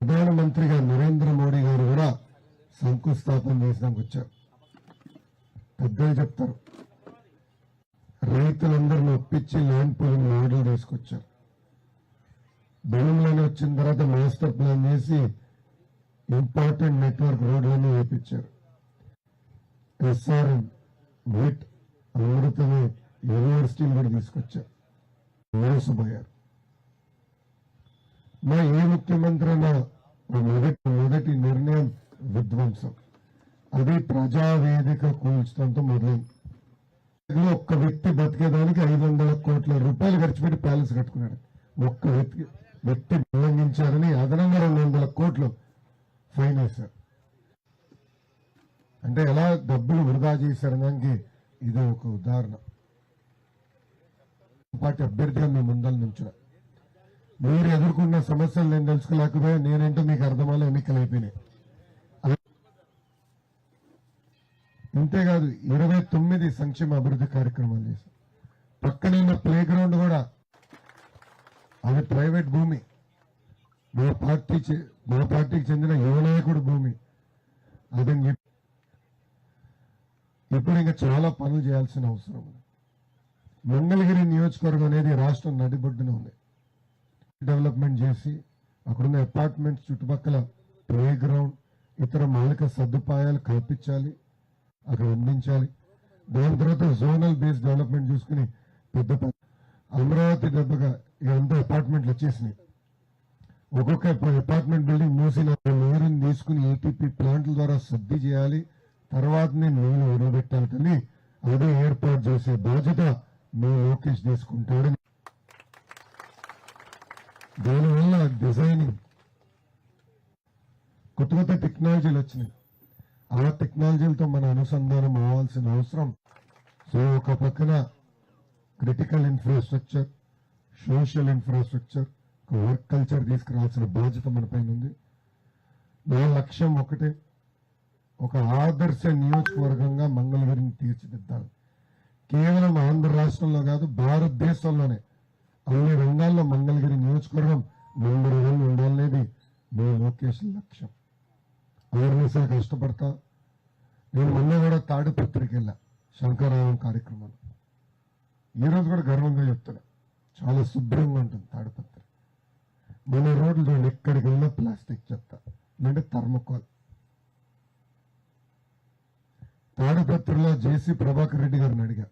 ప్రధానమంత్రిగా నరేంద్ర మోడీ గారు కూడా శంకుస్థాపన చేసినాక వచ్చారు. పెద్దలు చెప్తారు. రైతులందరిని ఒప్పించి ల్యాండ్ పూలింగ్ మోడల్ తీసుకొచ్చారు. బెంగళూరులోనే వచ్చిన తర్వాత మాస్టర్ ప్లాన్ చేసి ఇంపార్టెంట్ నెట్వర్క్ రోడ్లన్నీ వేపించారు. ఎస్ఆర్ఎం విట్ అమృతమే యూనివర్సిటీలు కూడా తీసుకొచ్చారు. మోసపోయారు. మా ఏ ముఖ్యమంత్రి అయినా మొదటి మొదటి నిర్ణయం విధ్వంసం. అది ప్రజావేదిక కూల్చడంతో మొదలైంది ఒక్క వ్యక్తి బతికేదానికి ఐదు వందల కోట్ల రూపాయలు ఖర్చు పెట్టి ప్యాలెస్ కట్టుకున్నాడు. ఒక్క వ్యక్తి వ్యక్తి ఉల్లంఘించారని అదనంగా రెండు వందల కోట్లు ఫైన్ వేశారు. అంటే ఎలా డబ్బులు వృధా చేశారనడానికి ఇది ఒక ఉదాహరణ. పార్టీ అభ్యర్థిగా మీ ముందల నుంచున్నా. మీరు ఎదుర్కొన్న సమస్యలు నేను తెలుసుకోలేకపోయా నేనేంటో మీకు అర్థమాల ఎన్నికలు అయిపోయినాయి. అంతేకాదు ఇరవై తొమ్మిది సంక్షేమ అభివృద్ధి కార్యక్రమాలు చేశాం. పక్కనే ఉన్న ప్లే గ్రౌండ్ కూడా అది ప్రైవేట్ భూమి. మా పార్టీ మా పార్టీకి చెందిన యువనాయకుడు భూమి. అది ఇప్పుడు ఇంకా చాలా పనులు చేయాల్సిన అవసరం ఉంది. మంగళగిరి నియోజకవర్గం అనేది రాష్ట్రం నడిబొడ్డున ఉంది. డెవలప్మెంట్ చేసి అక్కడున్న అపార్ట్మెంట్స్ చుట్టుపక్కల ప్లే గ్రౌండ్ ఇతర మౌలిక సదుపాయాలు కల్పించాలి అక్కడ అందించాలి. దాని తర్వాత జోనల్ బేస్డ్ డెవలప్మెంట్ చూసుకుని పెద్ద పెద్ద అమరావతి దెబ్బగా ఇదంతా అపార్ట్మెంట్లు వచ్చేసినాయి. ఒక్కొక్క అపార్ట్మెంట్ బిల్డింగ్ మూసిన నీరుని తీసుకుని ఏటీపీ ప్లాంట్ల ద్వారా శుద్ధి చేయాలి. తర్వాతనే నీళ్ళు ఉడబెట్టాలి కానీ అదే ఏర్పాటు చేసే బాధ్యత మీ లోకేష్ తీసుకుంటాడని దానివల్ల డిజైనింగ్ కొత్త కొత్త టెక్నాలజీలు వచ్చినాయి. ఆ టెక్నాలజీలతో మన అనుసంధానం అవ్వాల్సిన అవసరం. సో ఒక పక్కన క్రిటికల్ ఇన్ఫ్రాస్ట్రక్చర్ సోషల్ ఇన్ఫ్రాస్ట్రక్చర్ ఒక వర్క్ కల్చర్ తీసుకురావాల్సిన బాధ్యత మన పైన ఉంది. నా లక్ష్యం ఒకటే ఒక ఆదర్శ నియోజకవర్గంగా మంగళగిరిని తీర్చిదిద్దాలి. కేవలం ఆంధ్ర రాష్ట్రంలో కాదు భారతదేశంలోనే అన్ని రంగాల్లో మంగళగిరి నియోజకవర్గం నెంబర్ వన్ ఉండాలనేది మీ లోకేష్ లక్ష్యం. అవేర్నెస్ కష్టపడతా? నేను మొన్న కూడా తాడిపత్రికి వెళ్ళా శంకరావం కార్యక్రమాలు. ఈ రోజు కూడా గర్వంగా చెప్తున్నా చాలా శుభ్రంగా ఉంటుంది తాడిపత్రి మన రోడ్లు చూడండి ఎక్కడికి వెళ్ళినా ప్లాస్టిక్ చెత్త లేదంటే థర్మకోల్. తాడిపత్రిలో జేసీ ప్రభాకర్ రెడ్డి గారిని అడిగా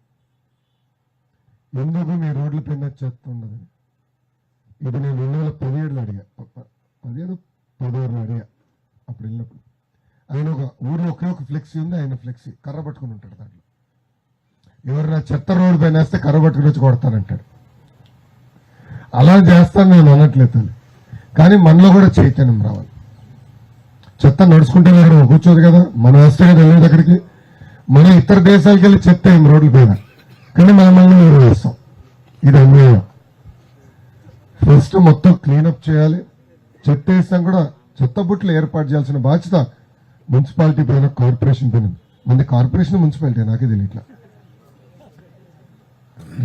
ఎందుకు మీ రోడ్ల పైన చెత్త ఉండదు ఇది నేను రెండు వేల పదిహేడులో అడిగా. పదిహేడు పదహారులో అడిగా. అప్పుడు వెళ్ళినప్పుడు. ఆయన ఒక ఊరు ఒకే ఒక ఫ్లెక్సీ ఉంది ఆయన ఫ్లెక్సీ కర్ర పట్టుకుని ఉంటాడు దాంట్లో. ఎవరైనా చెత్త రోడ్డు పైన వేస్తే కర్ర పట్టుకుని వచ్చి కొడతానంటాడు. అలా చేస్తాను నేను అనట్లేదు కానీ మనలో కూడా చైతన్యం రావాలి. చెత్త నడుచుకుంటే అక్కడ కూర్చోదు కదా. మనం వేస్తే కదా వెళ్ళేది అక్కడికి. మనం ఇతర దేశాలకు వెళ్ళి చెత్త ఏం రోడ్ల పైన? కానీ మనం మళ్ళీ మీరు వేస్తాం ఇది అన్యాయం ఫస్ట్ మొత్తం క్లీనప్ చేయాలి. చెత్త వేస్తాం కూడా చెత్త బుట్లు ఏర్పాటు చేయాల్సిన బాధ్యత మున్సిపాలిటీ పైన కార్పొరేషన్ పైన మంది కార్పొరేషన్ మున్సిపాలిటీ నాకే తెలియట్లా.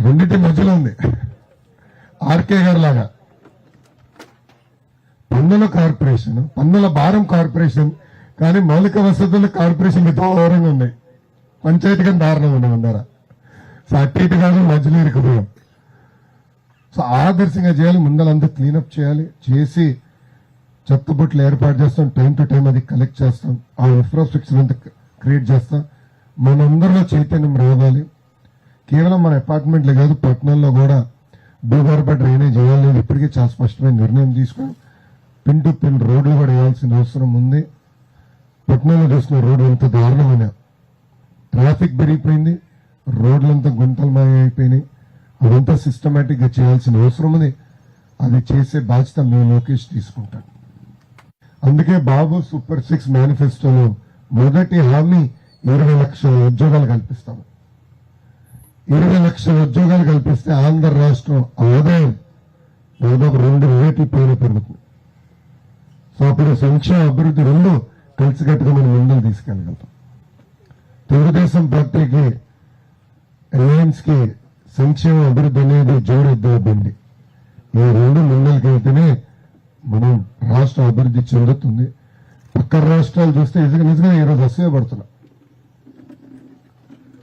రెండింటి మధ్యలో ఉంది. ఆర్కే గారు లాగా పన్నుల కార్పొరేషన్ పన్నుల భారం కార్పొరేషన్ కానీ మౌలిక వసతులు కార్పొరేషన్ ఘోరంగా ఉన్నాయి. పంచాయతీ కానీ దారుణంగా ఉన్నాయి అన్నారా సో అటు ఇటు కాదు మధ్యలో ఇరుకుపోయాం సో ఆదర్శంగా చేయాలి ముందలంతా క్లీనప్ చేయాలి చేసి చెత్త బొట్లు ఏర్పాటు చేస్తాం టైం టు టైం అది కలెక్ట్ చేస్తాం ఆ ఇన్ఫ్రాస్ట్రక్చర్ అంతా క్రియేట్ చేస్తాం. మనందరిలో చైతన్యం రావాలి. కేవలం మన అపార్ట్మెంట్లు కాదు పట్టణంలో కూడా భూగర్భ డ్రైనేజ్ వేయాలి ఇప్పటికే చాలా స్పష్టమైన నిర్ణయం తీసుకుని పిన్ టు పిన్ రోడ్లు కూడా వేయాల్సిన అవసరం ఉంది. పట్టణంలో చూసిన రోడ్లు ఎంత దారుణమైన. ట్రాఫిక్ పెరిగిపోయింది. రోడ్లంతా గుంతలమయ అయిపోయినాయి అదంతా సిస్టమేటిక్గా చేయాల్సిన అవసరం ఉంది. అది చేసే బాధ్యత మీ లోకేష్ తీసుకుంటాం అందుకే బాబు సూపర్ సిక్స్ మేనిఫెస్టోలో మొదటి హామీ ఇరవై లక్షల ఉద్యోగాలు కల్పిస్తాము. ఇరవై లక్షల ఉద్యోగాలు కల్పిస్తే ఆంధ్ర రాష్ట్రం ఆదాయం దాదాపు రెండు రేట్లు పైన పెరుగుతుంది. సో అప్పుడు సంక్షేమ అభివృద్ధి రెండు కలిసికట్టుగా మనం ముందుకు తీసుకెళ్ళగలుగుతాం. తెలుగుదేశం పార్టీకి రిలయన్స్కి సంక్షేమ అభివృద్ధి అనేది జోడెద్దు బండి ఈ రెండు ముందరికి మనం రాష్ట్రం అభివృద్ధి చెందుతుంది. పక్క రాష్ట్రాలు చూస్తే నిజంగా నిజంగా ఈరోజు అసూయపడుతున్నాం.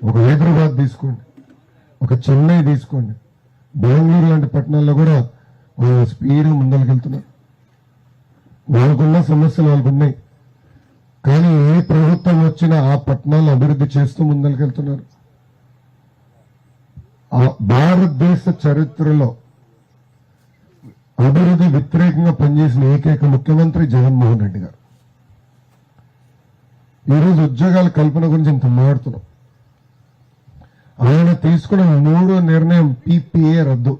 ఒక హైదరాబాద్ తీసుకోండి ఒక చెన్నై తీసుకోండి బెంగళూరు లాంటి పట్టణాల్లో కూడా వాళ్ళు స్పీడ్ ముందరికెళ్తున్నారు వాళ్ళకున్న సమస్యలు వాళ్ళకు ఉన్నాయి కానీ ఏ ప్రభుత్వం వచ్చినా ఆ పట్టణాలను అభివృద్ధి చేస్తూ ముందరికెళ్తున్నారు భారతదేశ చరిత్రలో అభివృద్ధి వ్యతిరేకంగా పనిచేసిన ఏకైక ముఖ్యమంత్రి జగన్మోహన్ రెడ్డి గారు. ఈరోజు ఉద్యోగాల కల్పన గురించి ఇంత మాడుతున్నాం ఆయన తీసుకున్న మూడో నిర్ణయం పీపీఏ రద్దు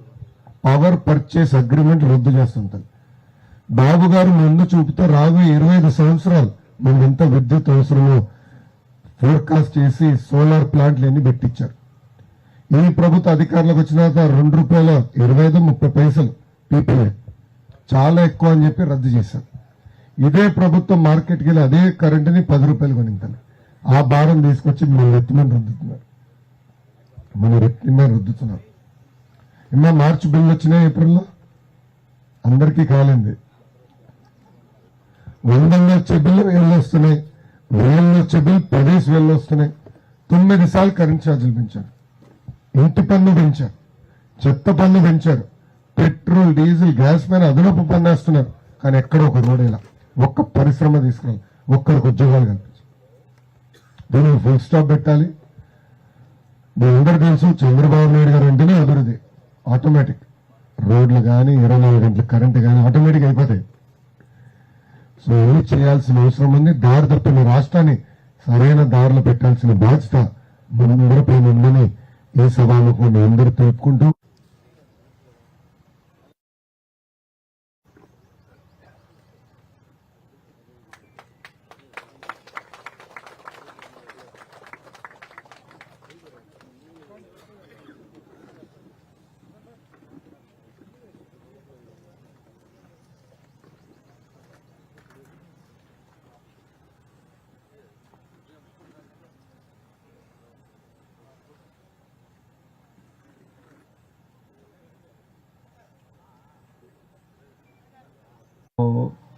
పవర్ పర్చేస్ అగ్రిమెంట్ రద్దు చేస్తుంటారు బాబు గారు ముందు చూపితే రాబోయే ఇరవై ఐదు సంవత్సరాలు మనకి ఎంత విద్యుత్ అవసరమో ఫోర్కాస్ట్ చేసి సోలార్ ప్లాంట్లు అన్ని పెట్టించారు. ఈ ప్రభుత్వ అధికారులకు వచ్చిన తర్వాత రెండు రూపాయల ఇరవై ఐదు ముప్పై పైసలు పీపీఐ చాలా ఎక్కువ అని చెప్పి రద్దు చేశారు. ఇదే ప్రభుత్వం మార్కెట్కి వెళ్ళి అదే కరెంటుని పది రూపాయలు కొనిందని ఆ భారం తీసుకొచ్చి మన ఎత్తుమని రుద్దుతున్నారు. మన ఎత్తుమని రుద్దుతున్నారు. ఇంకా మార్చి బిల్లు వచ్చినాయి ఏప్రిల్లో? అందరికీ కాలింది. వందల్లో వచ్చే బిల్లు వేళ్ళు వస్తున్నాయి. వేళ్ళు వచ్చే బిల్లు పదేసి వేళ్ళు వస్తున్నాయి. తొమ్మిది సార్లు కరెంట్ ఛార్జీలు పెంచారు. ఇంటి పన్ను పెంచారు. చెత్త పన్ను పెంచారు. పెట్రోల్ డీజిల్ గ్యాస్ పైన అదనపు పన్ను వేస్తున్నారు. కానీ ఎక్కడ ఒక రోడ్ ఇలా. ఒక్క పరిశ్రమ తీసుకురాలి. ఒక్కరికి ఉద్యోగాలు కల్పించాలి. దీనికి ఫుల్ స్టాప్ పెట్టాలి. మీ అందరూ తెలుసు చంద్రబాబు నాయుడు గారు అంటేనే అభివృద్ధి. ఆటోమేటిక్ రోడ్లు కానీ ఇరవై నాలుగు గంటల కరెంట్ కానీ ఆటోమేటిక్ అయిపోతాయి. సో ఏమి చేయాల్సిన అవసరం ఉంది? దారి తప్పిన రాష్ట్రాన్ని సరైన దారిలో పెట్టాల్సిన బాధ్యత మనందరిపై ఉందని ఈ సభాముఖం అందరూ తెలుపుకుంటూ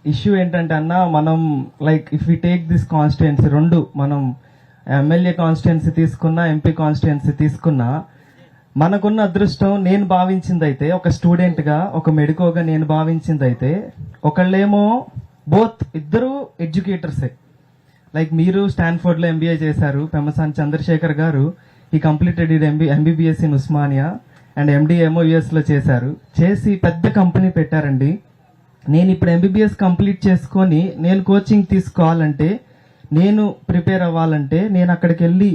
ఇష్యూ ఏంటంటే అన్న మనం like if you take this constituency రెండు మనం ఎమ్మెల్యే కాన్స్టిట్యున్సీ తీసుకున్నా ఎంపీ కాన్స్టిట్యున్సీ తీసుకున్నా మనకున్న అదృష్టం నేను భావించింది అయితే ఒక స్టూడెంట్గా ఒక మెడికోగా నేను భావించింది అయితే ఒకళ్ళేమో బోత్ ఇద్దరు ఎడ్యుకేటర్సే లైక్ మీరు స్టాన్ఫోర్డ్లో ఎంబీఏ చేశారు పెమ్మసాని చంద్రశేఖర్ గారు ఈ completed MB MBBS in Osmania and MD ఏమో చేశారు. చేసి పెద్ద కంపెనీ పెట్టారండి. నేను ఇప్పుడు ఎంబీబీఎస్ కంప్లీట్ చేసుకొని నేను కోచింగ్ తీసుకోవాలంటే నేను ప్రిపేర్ అవ్వాలంటే నేను అక్కడికి వెళ్ళి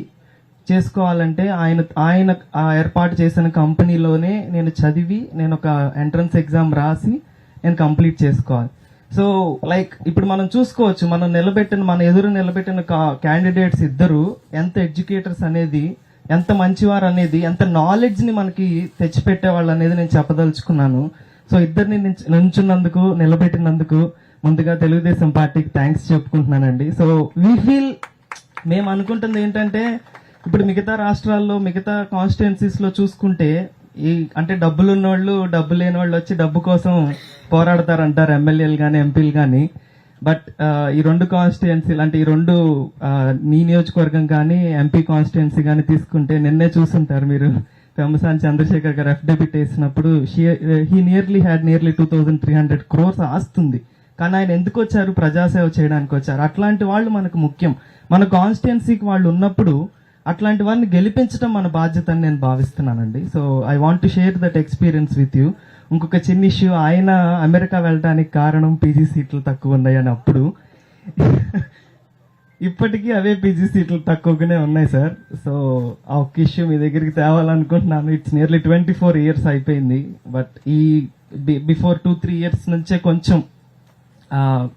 చేసుకోవాలంటే ఆయన ఆయన ఆ ఏర్పాటు చేసిన కంపెనీలోనే నేను చదివి నేను ఒక ఎంట్రన్స్ ఎగ్జామ్ రాసి నేను కంప్లీట్ చేసుకోవాలి. సో లైక్ ఇప్పుడు మనం చూసుకోవచ్చు మనం నిలబెట్టిన మన ఎదురు నిలబెట్టిన క్యాండిడేట్స్ ఇద్దరు ఎంత ఎడ్యుకేటర్స్ అనేది ఎంత మంచివారు అనేది ఎంత నాలెడ్జ్ని మనకి తెచ్చిపెట్టేవాళ్ళు అనేది నేను చెప్పదలుచుకున్నాను. సో ఇద్దరిని నించ్- నుంచున్నందుకు నిలబెట్టినందుకు ముందుగా తెలుగుదేశం పార్టీకి థ్యాంక్స్ చెప్పుకుంటున్నానండి. సో వీ ఫీల్ మేము అనుకుంటుంది ఏంటంటే ఇప్పుడు మిగతా రాష్ట్రాల్లో మిగతా కాన్స్టిట్యున్సీస్లో చూసుకుంటే ఈ అంటే డబ్బులు ఉన్నోళ్ళు డబ్బు లేని వాళ్ళు వచ్చి డబ్బు కోసం పోరాడతారంటారు ఎమ్మెల్యేలు కానీ ఎంపీలు కానీ బట్ ఈ రెండు కాన్స్టిట్యున్సీలు అంటే ఈ రెండు నీ నియోజకవర్గం కానీ ఎంపీ కాన్స్టిట్యున్సీ కానీ తీసుకుంటే నిన్నే చూసుంటారు మీరు. పెంబసాని చంద్రశేఖర్ గారు ఎఫ్డెబిట్ వేసినప్పుడు he nearly had nearly two thousand three hundred crores ఆస్తుంది. కానీ ఆయన ఎందుకు వచ్చారు? ప్రజాసేవ చేయడానికి వచ్చారు. అట్లాంటి వాళ్ళు మనకు ముఖ్యం. మన కాన్స్టిట్యున్సీకి వాళ్ళు ఉన్నప్పుడు అట్లాంటి వారిని గెలిపించడం మన బాధ్యత అని నేను భావిస్తున్నానండి. So I want to share that experience with you ఇంకొక చిన్న ఇష్యూ ఆయన అమెరికా వెళ్ళడానికి కారణం పీజీ సీట్లు తక్కువ ఉన్నాయని అప్పుడు ఇప్పటికీ అవే పీజీ సీట్లు తక్కువగానే ఉన్నాయి సార్. సో ఆ ఒక్క ఇష్యూ మీ దగ్గరికి తేవాలనుకుంటున్నాను. It's nearly twenty four years అయిపోయింది. బట్ ఈ బిఫోర్ టూ త్రీ ఇయర్స్ నుంచే కొంచెం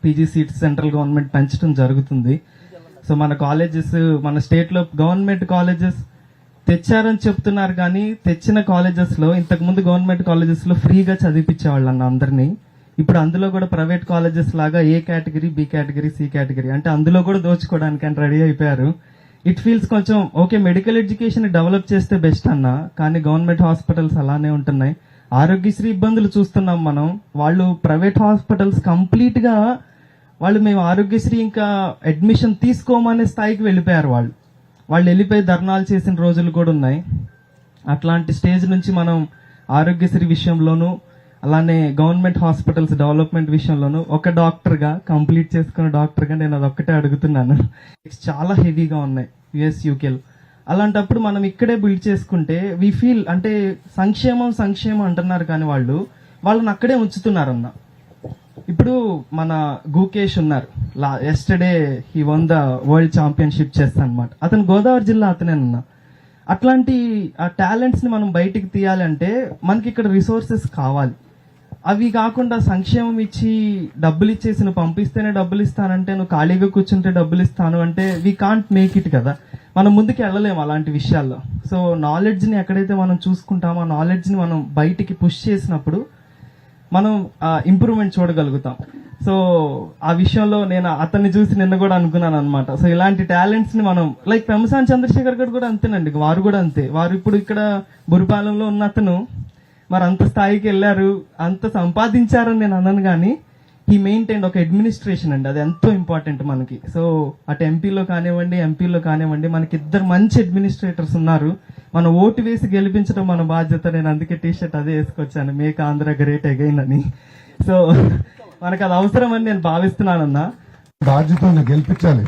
పీజీ సీట్స్ సెంట్రల్ గవర్నమెంట్ పెంచడం జరుగుతుంది. సో మన కాలేజెస్ మన స్టేట్లో గవర్నమెంట్ కాలేజెస్ తెచ్చారని చెప్తున్నారు కానీ తెచ్చిన కాలేజెస్లో ఇంతకుముందు ఇంతకు ముందు గవర్నమెంట్ కాలేజెస్లో ఫ్రీగా చదివించేవాళ్ళు అన్న అందరినీ. ఇప్పుడు అందులో కూడా ప్రైవేట్ కాలేజెస్ లాగా A category B category C category? అంటే అందులో కూడా దోచుకోవడానికి అని రెడీ అయిపోయారు. ఇట్ ఫీల్స్ కొంచెం ఓకే మెడికల్ ఎడ్యుకేషన్ డెవలప్ చేస్తే బెస్ట్ అన్న కానీ గవర్నమెంట్ హాస్పిటల్స్ అలానే ఉంటున్నాయి. ఆరోగ్యశ్రీ ఇబ్బందులు చూస్తున్నాం మనం. వాళ్ళు ప్రైవేట్ హాస్పిటల్స్ కంప్లీట్గా వాళ్ళు మేము ఆరోగ్యశ్రీ ఇంకా అడ్మిషన్ తీసుకోమనే స్థాయికి వెళ్ళిపోయారు వాళ్ళు. వాళ్ళు వెళ్ళిపోయి ధర్నాలు చేసిన రోజులు కూడా ఉన్నాయి. అట్లాంటి స్టేజ్ నుంచి మనం ఆరోగ్యశ్రీ విషయంలోనూ అలానే గవర్నమెంట్ హాస్పిటల్స్ డెవలప్మెంట్ విషయంలోనూ ఒక డాక్టర్గా కంప్లీట్ చేసుకున్న డాక్టర్గా నేను నేను అదొక్కటే అడుగుతున్నాను. చాలా హెవీగా ఉన్నాయి యుఎస్ యూకేలో అలాంటప్పుడు మనం ఇక్కడే బిల్డ్ చేసుకుంటే వి ఫీల్ అంటే సంక్షేమం సంక్షేమం అంటున్నారు కానీ వాళ్ళు వాళ్ళని అక్కడే ఉంచుతున్నారన్న. ఇప్పుడు మన గూకేష్ ఉన్నారు. లా yesterday he won the world championship chess అన్నమాట. అతను గోదావరి జిల్లా అతనేనన్నా. అట్లాంటి ఆ టాలెంట్స్ని మనం బయటికి తీయాలంటే మనకి ఇక్కడ రిసోర్సెస్ కావాలి. అవి కాకుండా సంక్షేమం ఇచ్చి డబ్బులు ఇచ్చేసి నువ్వు పంపిస్తేనే డబ్బులు ఇస్తానంటే నువ్వు ఖాళీగా కూర్చుంటే డబ్బులు ఇస్తాను అంటే వీ కాంట్ మేక్ ఇట్ కదా. మనం ముందుకు వెళ్ళలేము అలాంటి విషయాల్లో. సో నాలెడ్జ్ని ఎక్కడైతే మనం చూసుకుంటామో ఆ నాలెడ్జ్ని మనం బయటికి పుష్ చేసినప్పుడు మనం ఇంప్రూవ్మెంట్ చూడగలుగుతాం. సో ఆ విషయంలో నేను అతన్ని చూసి నిన్న కూడా అనుకున్నాను అనమాట సో ఇలాంటి టాలెంట్స్ని మనం లైక్ పెమసాన్ చంద్రశేఖర్ గారు కూడా అంతేనండి వారు కూడా అంతే. వారు ఇప్పుడు ఇక్కడ బురిపాలెంలో ఉన్న అతను మరి అంత స్థాయికి వెళ్ళారు అంత సంపాదించారని నేను అన్నాను కానీ ఈ మెయింటైన్ ఒక అడ్మినిస్ట్రేషన్ అండి. అది ఎంతో ఇంపార్టెంట్ మనకి. సో అటు ఎంపీలో కానివ్వండి ఎంపీలో కానివ్వండి మనకి ఇద్దరు మంచి అడ్మినిస్ట్రేటర్స్ ఉన్నారు. మన ఓటు వేసి గెలిపించడం మన బాధ్యత. నేను అందుకే టీషర్ట్ అదే వేసుకొచ్చాను. మేక్ ఆంధ్ర గ్రేట్ అగైన్ అని. సో మనకు అది అవసరం అని నేను భావిస్తున్నానన్నా. బాధ్యత గెలిపించాలి.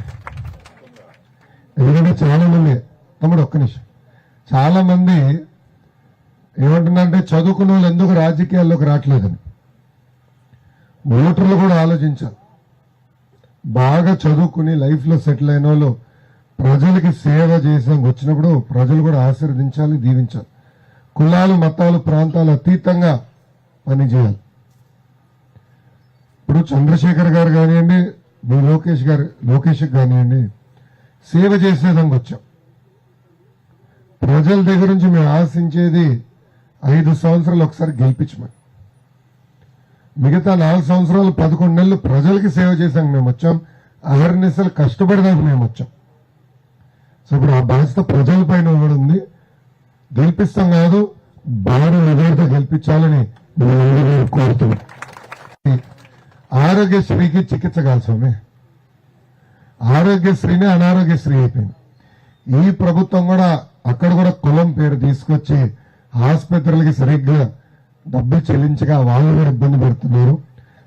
ఎందుకంటే చాలా మంది తమ్ముడు ఒక్క నిమిషం. చాలా మంది ఏమంటున్నారంటే చదువుకున్న వాళ్ళు ఎందుకు రాజకీయాల్లోకి రావట్లేదని. ఓటర్లు కూడా ఆలోచించారు బాగా చదువుకుని లైఫ్లో సెటిల్ అయిన వాళ్ళు ప్రజలకి సేవ చేసాం వచ్చినప్పుడు ప్రజలు కూడా ఆశీర్వదించాలి దీవించాలి. కులాలు మతాలు ప్రాంతాలు అతీతంగా పనిచేయాలి. ఇప్పుడు చంద్రశేఖర్ గారు కానివ్వండి మీ లోకేష్ గారు లోకేష్ కానివ్వండి సేవ చేసేదానికి వచ్చాం. ప్రజల దగ్గర నుంచి మేము ఆశించేది ఐదు సంవత్సరాలు ఒకసారి గెలిపించమని. మిగతా నాలుగు సంవత్సరాలు పదకొండు నెలలు ప్రజలకి సేవ చేశాక మేము వచ్చాం. అవేర్నెస్ కష్టపడేదానికి మేము వచ్చాం. సో ఇప్పుడు ఆ బాధ్యత ప్రజల పైన కూడా ఉంది. గెలిపిస్తాం కాదు భారీ నివేదిక గెలిపించాలని మేము కోరుతున్నాం ఆరోగ్యశ్రీకి చికిత్స కాదు స్వామి. ఆరోగ్యశ్రీనే అనారోగ్యశ్రీ అయిపోయింది. ఈ ప్రభుత్వం కూడా అక్కడ కూడా కులం పేరు తీసుకొచ్చి ఆసుపత్రులకి సరిగ్గా డబ్బులు చెల్లించగా వాళ్ళు కూడా ఇబ్బంది పడుతున్నారు.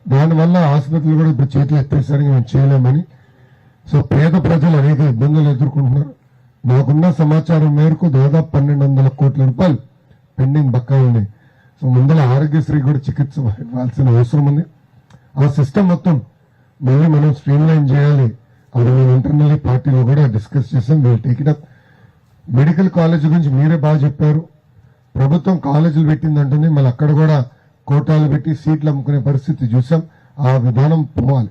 దానివల్ల ఆసుపత్రులు కూడా ఇప్పుడు చేతులు ఎత్తేసరికి మేము చేయలేమని. సో పేద ప్రజలు అనేక ఇబ్బందులు ఎదుర్కొంటున్నారు. మాకున్న సమాచారం మేరకు దాదాపు పన్నెండు వందల కోట్ల రూపాయలు పెండింగ్ బకాయిలు ఉన్నాయి సో ముందర ఆరోగ్యశ్రీ కూడా చికిత్స ఇవ్వాల్సిన అవసరం ఉంది. ఆ సిస్టమ్ మొత్తం మళ్ళీ మనం స్ట్రీమ్ లైన్ చేయాలి. అది మేము ఇంటర్నల్లీ పార్టీలో కూడా డిస్కస్ చేసాం. వీళ్ళు take it up medical college గురించి మీరే బాగా చెప్పారు. ప్రభుత్వం కాలేజీలు పెట్టిందంటేనే మళ్ళీ అక్కడ కూడా కోటాలు పెట్టి సీట్లు అమ్ముకునే పరిస్థితి చూసాం. ఆ విధానం పోవాలి.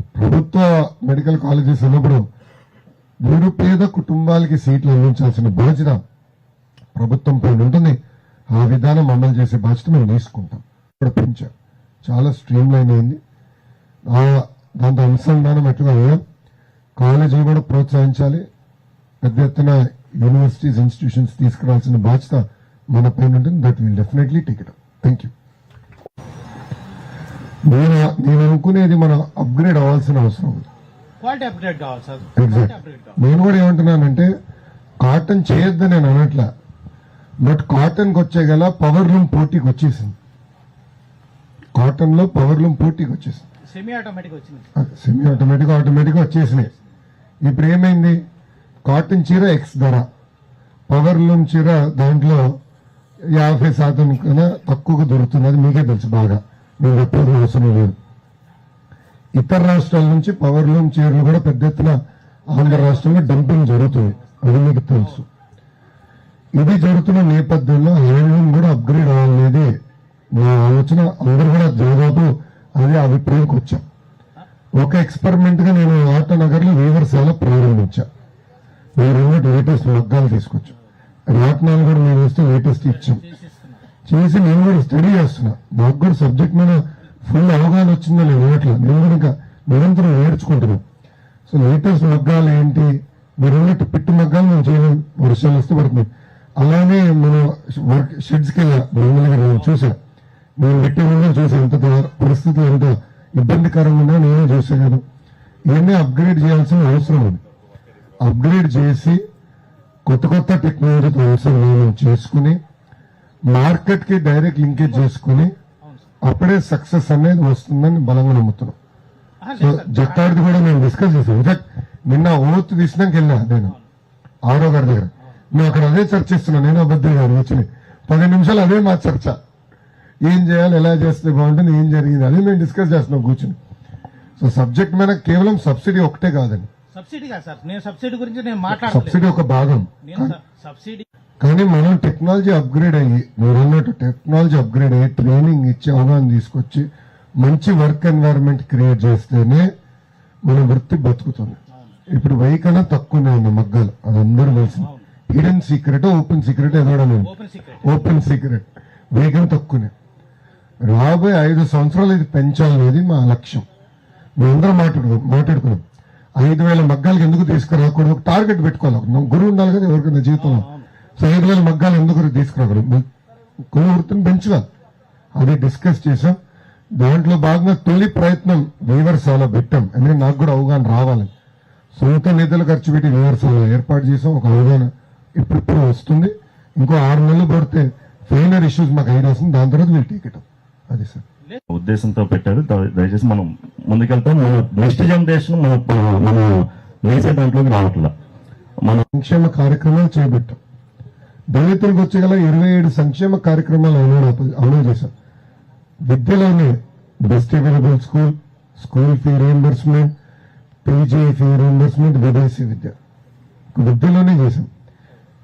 ప్రభుత్వ మెడికల్ కాలేజెస్ ఉన్నప్పుడు నిరుపేద కుటుంబాలకి సీట్లు అందించాల్సిన బాధ్యత ప్రభుత్వం పైన ఉంటుంది. ఆ విధానం అమలు చేసే బాధ్యత మేము తీసుకుంటాం. ఇప్పుడు పెంచాం. చాలా స్ట్రీమ్ లైన్ అయింది. దాంతో అనుసంధానం ఎట్లా కాలేజీలు కూడా ప్రోత్సహించాలి. పెద్ద ఎత్తున యూనివర్సిటీస్ ఇన్స్టిట్యూషన్స్ తీసుకురావాల్సిన బాధ్యత మన పైన ఉంటుంది. That will definitely take it thank you నేను నేను అనుకునేది మనం అప్గ్రేడ్ అవ్వాల్సిన అవసరం ఉంది. నేను కూడా ఏమంటున్నానంటే కాటన్ చేయొద్దని నేను అనట్లా. బట్ కాటన్కి వచ్చే గల పవర్ లూమ్ పోటీకి వచ్చేసింది. కాటన్లో పవర్ లూమ్ పోటీకి వచ్చేసింది. సెమీ ఆటోమేటిక్ వచ్చింది. సెమీ ఆటోమేటిక్ ఆటోమేటిక్ వచ్చేసినాయి. ఇప్పుడు ఏమైంది? కాటన్ చీర ఎక్స్ ధర. పవర్ లూమ్ చీర దాంట్లో యాభై శాతం కన్నా తక్కువగా దొరుకుతున్నది. మీకే తెలుసు బాగా. మీరు చెప్పేది అవసరం లేదు ఇతర రాష్ట్రాల నుంచి పవర్ లూమ్ చీరలు కూడా పెద్ద ఎత్తున ఆంధ్ర రాష్ట్రంలో డంపింగ్ జరుగుతుంది. అది మీకు తెలుసు. ఇది జరుగుతున్న నేపథ్యంలో హ్యాండ్లూమ్ కూడా అప్గ్రేడ్ అవ్వాలనేది నా ఆలోచన అందరూ కూడా దాదాపు అదే అభిప్రాయంకి వచ్చాం ఒక ఎక్స్పెరిమెంట్గా నేను ఆటనగర్లో వీవర్శాల ప్రారంభించాను మీరు లేటెస్ట్ మగ్గాలు తీసుకొచ్చాం. రాట్నాలు కూడా మీరు వస్తే లేటెస్ట్ ఇచ్చాం. చేసి నేను కూడా స్టడీ చేస్తున్నా. నాకు కూడా సబ్జెక్ట్ మీద ఫుల్ అవగాహన వచ్చిందని నేను ఇవ్వట్లా నేను కూడా ఇంకా నిరంతరం నేర్చుకుంటున్నాను సో లేటెస్ట్ మగ్గాలు ఏంటి? మీరు ఉన్నట్టు పిట్టు మగ్గాలు మేము చేయలేం. వర్షాలు వస్తే పడుతున్నాం అలానే మనం వర్క్ షెడ్స్కి వెళ్ళా. మామూలుగా నేను చూసా. నేను పెట్టి ముందు చూసా. ఎంత దా- పరిస్థితి ఎంత ఇబ్బందికరంగా ఉందో నేనే చూసాను కదా ఇవన్నీ అప్గ్రేడ్ చేయాల్సిన అవసరం ఉంది. అప్గ్రేడ్ చేసి కొత్త కొత్త టెక్నాలజీతో అవసరం చేసుకుని మార్కెట్కి డైరెక్ట్ లింకేజ్ చేసుకుని అప్పుడే సక్సెస్ అనేది వస్తుందని బలంగా నమ్ముతున్నాం. సో. జట్టాడిది కూడా మేము డిస్కస్ చేసాం. ఇన్ఫాక్ట్ నిన్న ఓత్ తీసినాక వెళ్ళా నేను. ఆరో గారి దగ్గర. మేము అక్కడ అదే చర్చిస్తున్నా నేను అబద్ధం గారు కూర్చుని పది నిమిషాలు అదే మా చర్చ. ఏం చేయాలి ఎలా చేస్తే బాగుంటుంది ఏం జరిగింది అదే మేము డిస్కస్ చేస్తున్నాం కూర్చుని. సో సబ్జెక్ట్ మీద కేవలం సబ్సిడీ ఒకటే కాదండి. సార్. నేను సబ్సిడీ గురించి నేను మాట్లాడలేదు. సబ్సిడీ ఒక భాగం. నేను సబ్సిడీ కానీ మనం టెక్నాలజీ అప్గ్రేడ్ అయ్యి మీరు అన్నట్టు టెక్నాలజీ అప్గ్రేడ్ అయ్యి ట్రైనింగ్ ఇచ్చి అవగాహన తీసుకొచ్చి మంచి వర్క్ ఎన్వైరన్మెంట్ క్రియేట్ చేస్తేనే మన వృత్తి బతుకుతుంది. ఇప్పుడు వైకన్నా తక్కువనే ఉంది మగ్గాలు. అది అందరూ తెలిసింది హిడెన్ సీక్రెట్ ఓపెన్ సీక్రెట్ ఎదవడం లేదు ఓపెన్ సీక్రెట్. Open secret. వేగం తక్కువనే. రాబోయే ఐదు సంవత్సరాలు ఇది పెంచాలనేది మా లక్ష్యం. మేమందరం మాట్లాడు మాట్లాడుకున్నాం. ఐదు వేల మగ్గాలకు ఎందుకు తీసుకురాకూడదు? ఒక టార్గెట్ పెట్టుకోవాలి. ఒక గురువు ఉండాలి కదా ఎవరికైనా జీవితంలో. సో ఐదు వేల మగ్గాలు ఎందుకు తీసుకురాకూడదు? గురువు వృత్తిని పెంచుకోవాలి అది డిస్కస్ చేసాం దాంట్లో భాగంగా తొలి ప్రయత్నం వీవర్సాల పెట్టాం. ఎందుకంటే నాకు కూడా అవగాహన రావాలి. సొంత నిధులు ఖర్చు పెట్టి వీవర్సాల ఏర్పాటు చేసాం ఒక అవగాహన ఇప్పుడిప్పుడు వస్తుంది. ఇంకో ఆరు నెలలు పడితే ఫెయినర్ ఇష్యూస్ మాకు ఐడియా వస్తుంది. దాని తర్వాత వీళ్ళు టికెట్ అది సార్. ఉద్దేశంతో పెట్టారు. దయచేసి మనం ముందుకెళ్తాం. మన నెక్స్ట్ జనరేషన్ మన వేసే దాంట్లోకి రావట్లా. మన సంక్షేమ కార్యక్రమాలు చేపట్టాం. దళితులకు వచ్చేగల ఇరవై ఏడు సంక్షేమ కార్యక్రమాలు అమలు అమలు చేశాం. విద్యలోనే best available school school fee reimbursement PG fee reimbursement విదేశీ విద్య. విద్యలోనే చేశాం.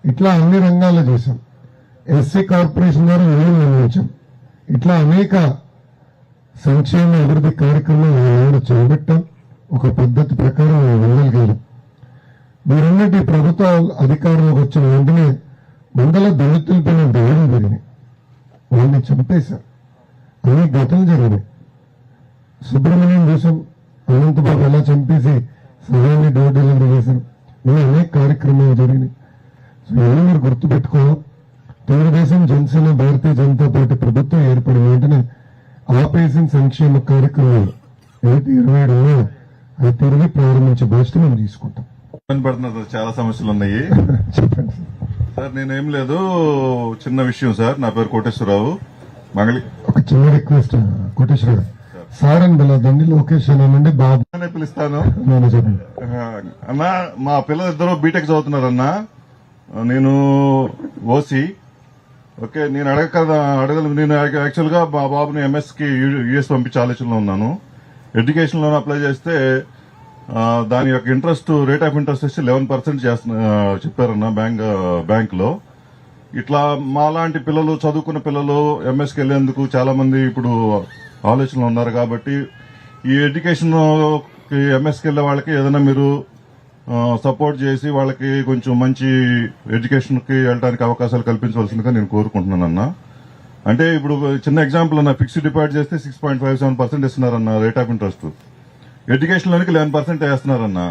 ఇట్లా అన్ని రంగాల్లో చేశాం. ఎస్సీ కార్పొరేషన్ ద్వారా విలువలు నిర్వహించాం ఇట్లా అనేక సంక్షేమ అభివృద్ధి కార్యక్రమం ఏమైనా చేపట్టాం ఒక పద్ధతి ప్రకారం వెళ్ళగలిగాం మీరన్నట్టు మీరన్నిటి ప్రభుత్వ అధికారంలోకి వచ్చిన వెంటనే వందల దళితులపైన దాడులు జరిగినాయి వాళ్ళని చంపేశారు. అన్ని ఘటనలు జరిగినాయి సుబ్రహ్మణ్యం చూసాం అనంతబాబు ఎలా చంపేసి సహాయాన్ని డోర్ డెలివరీ ఇలా అనేక కార్యక్రమాలు జరిగినాయి. సో ఇవన్నీ మీరు గుర్తుపెట్టుకోవాలి. తెలుగుదేశం జనసేన భారతీయ జనతా పార్టీ ప్రభుత్వం ఏర్పడిన వెంటనే ఆపరేషన్ సంక్షేమ కార్యక్రమాలు ఏదైతే ఇరవై ఏడు ఉన్నాయో అవి తిరిగి ప్రారంభించే బాధ్యత మనం తీసుకుంటాం. ఇబ్బంది పడుతున్నారు సార్ చాలా సమస్యలు ఉన్నాయి. చెప్పండి సార్. నేనేం లేదు. చిన్న విషయం సార్. నా పేరు కోటేశ్వరరావు. మంగళి ఒక చిన్న రిక్వెస్ట్ కోటేశ్వర గారు. సార్ అని పిలవద్దండి. లోకేషన్ అనండి. బాబు అనే పిలుస్తాను. నేను చెప్పండి ఆ, అన్నా మా పిల్లలిద్దరూ బీటెక్ చదువుతున్నారన్నా. నేను ఓసి. ఓకే నేను అడగక అడగలు నేను యాక్చువల్గా మా బాబుని ఎంఎస్కి యుఎస్ పంపించే ఆలోచనలో ఉన్నాను. ఎడ్యుకేషన్ లోన్ అప్లై చేస్తే దాని యొక్క ఇంట్రెస్ట్ రేట్ ఆఫ్ ఇంట్రెస్ట్ వచ్చి లెవెన్ పర్సెంట్ చేస్తున్నా చెప్పారన్న బ్యాంక్ బ్యాంక్లో ఇట్లా మా లాంటి పిల్లలు చదువుకున్న పిల్లలు ఎంఎస్కి వెళ్ళేందుకు చాలా మంది ఇప్పుడు ఆలోచనలు ఉన్నారు కాబట్టి ఈ ఎడ్యుకేషన్ ఎంఎస్కి వెళ్ళే వాళ్ళకి ఏదైనా మీరు సపోర్ట్ చేసి వాళ్ళకి కొంచెం మంచి ఎడ్యుకేషన్కి వెళ్ళడానికి అవకాశాలు కల్పించవలసిందిగా నేను కోరుకుంటున్నాను అన్న. అంటే ఇప్పుడు చిన్న ఎగ్జాంపుల్ అన్న ఫిక్స్డ్ డిపాజిట్ చేస్తే six point five seven percent ఇస్తున్నారన్న rate of interest education లోనికి లెవెన్ పర్సెంట్ వేస్తున్నారన్న.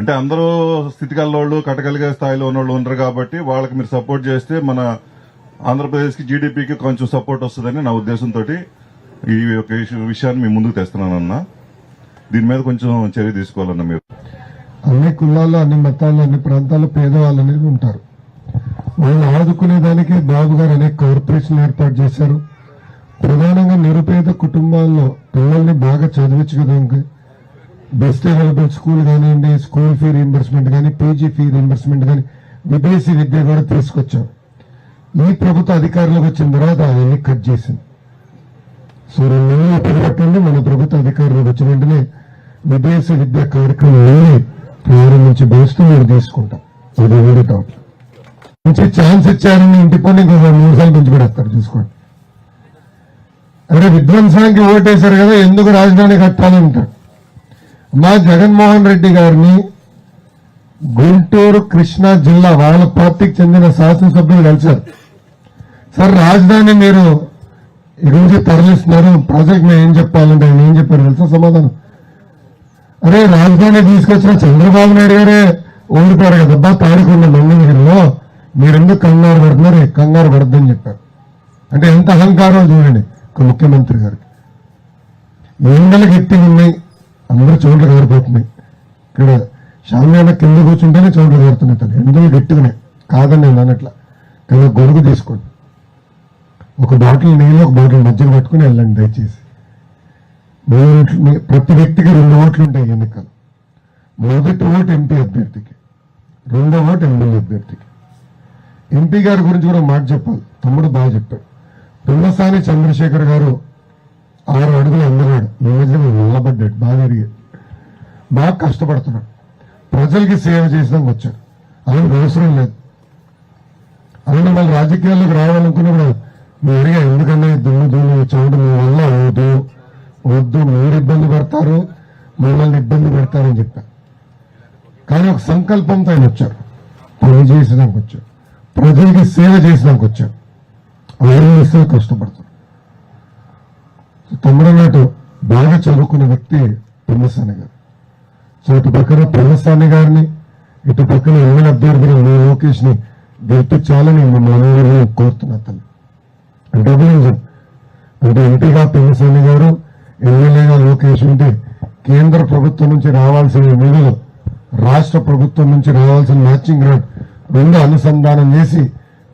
అంటే అందరూ స్థితిగల్లోళ్ళు కట్టగలిగే స్థాయిలో ఉన్నోళ్ళు ఉండరు కాబట్టి వాళ్ళకి మీరు సపోర్ట్ చేస్తే మన ఆంధ్రప్రదేశ్కి జీడిపికి కొంచెం సపోర్ట్ వస్తుందని నా ఉద్దేశంతో ఈ యొక్క విషయాన్ని మీ ముందుకు తెస్తున్నానన్నా. దీని మీద కొంచెం చర్య తీసుకోవాలన్న మీరు. అన్ని కులాల్లో అన్ని మతాల్లో అన్ని ప్రాంతాల్లో పేదవాళ్ళు అనేది ఉంటారు. వాళ్ళు ఆదుకునేదానికి బాబు గారు అనేక కార్పొరేషన్ ఏర్పాటు చేశారు. ప్రధానంగా నిరుపేద కుటుంబాల్లో పిల్లల్ని బాగా చదివించడానికి బెస్ట్ అవైలబుల్ స్కూల్ కానివ్వండి స్కూల్ ఫీ రీఎంబర్స్మెంట్ కానీ పీజీ ఫీ రీఎంబర్స్మెంట్ కానీ విదేశీ విద్య కూడా తీసుకొచ్చాం ఈ ప్రభుత్వ అధికారంలోకి వచ్చిన తర్వాత అవన్నీ కట్ చేసింది. సో రెండు నెలలు పట్టండి మన ప్రభుత్వ అధికారంలోకి వచ్చిన వెంటనే విదేశీ విద్యా కార్యక్రమం ప్రారంభించే బాధ్యత మీరు తీసుకుంటాం అది వేరే డౌట్ మంచి ఛాన్స్ ఇచ్చారని ఇంటి పని ఇంకొక మూడు సార్లు పెంచి పెడతారు చూసుకోండి. అరే విధ్వంసానికి ఓటేశారు కదా ఎందుకు రాజధాని కట్టాలి అంటారు? మా జగన్మోహన్ రెడ్డి గారిని గుంటూరు కృష్ణా జిల్లా వాళ్ళ పార్టీకి చెందిన శాసనసభ్యులు కలిశారు. సార్ రాజధాని మీరు ఈ రోజు తరలిస్తున్నారు ప్రాజెక్ట్ మేము ఏం చెప్పాలంటే ఆయన ఏం చెప్పారు తెలుసా సమాధానం? అరే రాజధాని తీసుకొచ్చిన చంద్రబాబు నాయుడు గారే ఓడిపోయారు కదబ్బా తాడికొండ మంగళగిరిలో మీరెందుకు కంగారు పడుతున్నారు? కంగారు పడద్దని చెప్పారు. అంటే ఎంత అహంకారం చూడండి ఒక ముఖ్యమంత్రి గారికి. ఎండలు గట్టిగా ఉన్నాయి అందరూ చోట్ల కారిపోతున్నాయి ఇక్కడ షామ్యాన కింద కూర్చుంటేనే చోట్లు కారుతున్నాయి తల్లి ఎండలు గట్టిగానే కాదని నేను అన్నట్ల. కానీ గొడుగు తీసుకోండి. ఒక బాటిల్ నీళ్ళు ఒక బాటిల్ మధ్యలో పెట్టుకుని వెళ్ళండి దయచేసి. ప్రతి వ్యక్తికి రెండు ఓట్లు ఉంటాయి ఎన్నికలు. మొదటి ఓటు ఎంపీ అభ్యర్థికి రెండో ఓటు ఎమ్మెల్యే అభ్యర్థికి. ఎంపీ గారి గురించి కూడా మాట చెప్పాలి. తమ్ముడు బాగా చెప్పాడు. పిల్లసాని చంద్రశేఖర్ గారు ఆరు అడుగులు అందగాడు. ఈ నిలబడ్డాడు. బాగా ఎరిగాడు బాగా కష్టపడుతున్నాడు. ప్రజలకి సేవ చేసినాక వచ్చాడు. అలాంటి అవసరం లేదు. అలాగే మళ్ళీ రాజకీయాల్లోకి రావాలనుకున్నప్పుడు మీరు అడిగా ఎందుకన్నా దుమ్ము దుమ్ము చోటు మీ వల్ల అవుతూ వద్దు మీరు ఇబ్బంది పడతారు మిమ్మల్ని ఇబ్బంది పెడతారని చెప్పారు కానీ ఒక సంకల్పంతో ఆయన వచ్చారు. పని చేసినాక వచ్చారు. ప్రజలకి సేవ చేసినాక వచ్చారు. ఆయన ఇస్తే కష్టపడతారు. తమిళనాడు బాగా చదువుకున్న వ్యక్తి పిన్నసాని గారు. సో ఇటు పక్కన పిన్నసాని గారిని ఇటు పక్కన ఎమ్మెల్యే అభ్యర్థిని లోకేష్ని గెలిపించాలని మనందరూ కోరుతున్నా తల్లి. అంటే ఇంజన్ అంటే ఎంపీగా పిన్నసాని గారు ఎమ్మెల్యేగా లోకేష్ ఉంటే కేంద్ర ప్రభుత్వం నుంచి రావాల్సిన నిధులు రాష్ట్ర ప్రభుత్వం నుంచి రావాల్సిన మ్యాచింగ్ గ్రాంట్ రెండు అనుసంధానం చేసి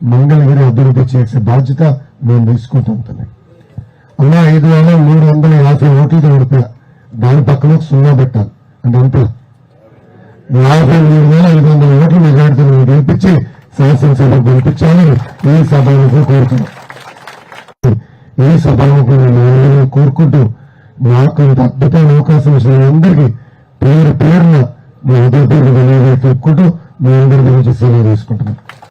మంగళగిరి అభివృద్ధి చేసే బాధ్యత మేము తీసుకుంటాం తల్లి. అలా ఐదు వేల మూడు వందల యాభై ఓట్లతో ఓడిపోయా. దాని పక్కన సున్నా పెట్టాలి. అంటే ఎంత యాభై మూడు వేల ఐదు వందల ఓట్లు మెజార్టీతో మీరు గెలిపించి శాసనసభ గెలిపించాలని ఈ సభలకు కోరుతున్నాం ఈ సభలకు కోరుకుంటూ నాకు ఇంత అద్భుతమైన అవకాశం ఇచ్చిన అందరికీ పేరు పేరున మీ ఉదయపూర్వక తెలియజేసుకుంటూ మీ అందరి గురించి సేవ తీసుకుంటున్నాను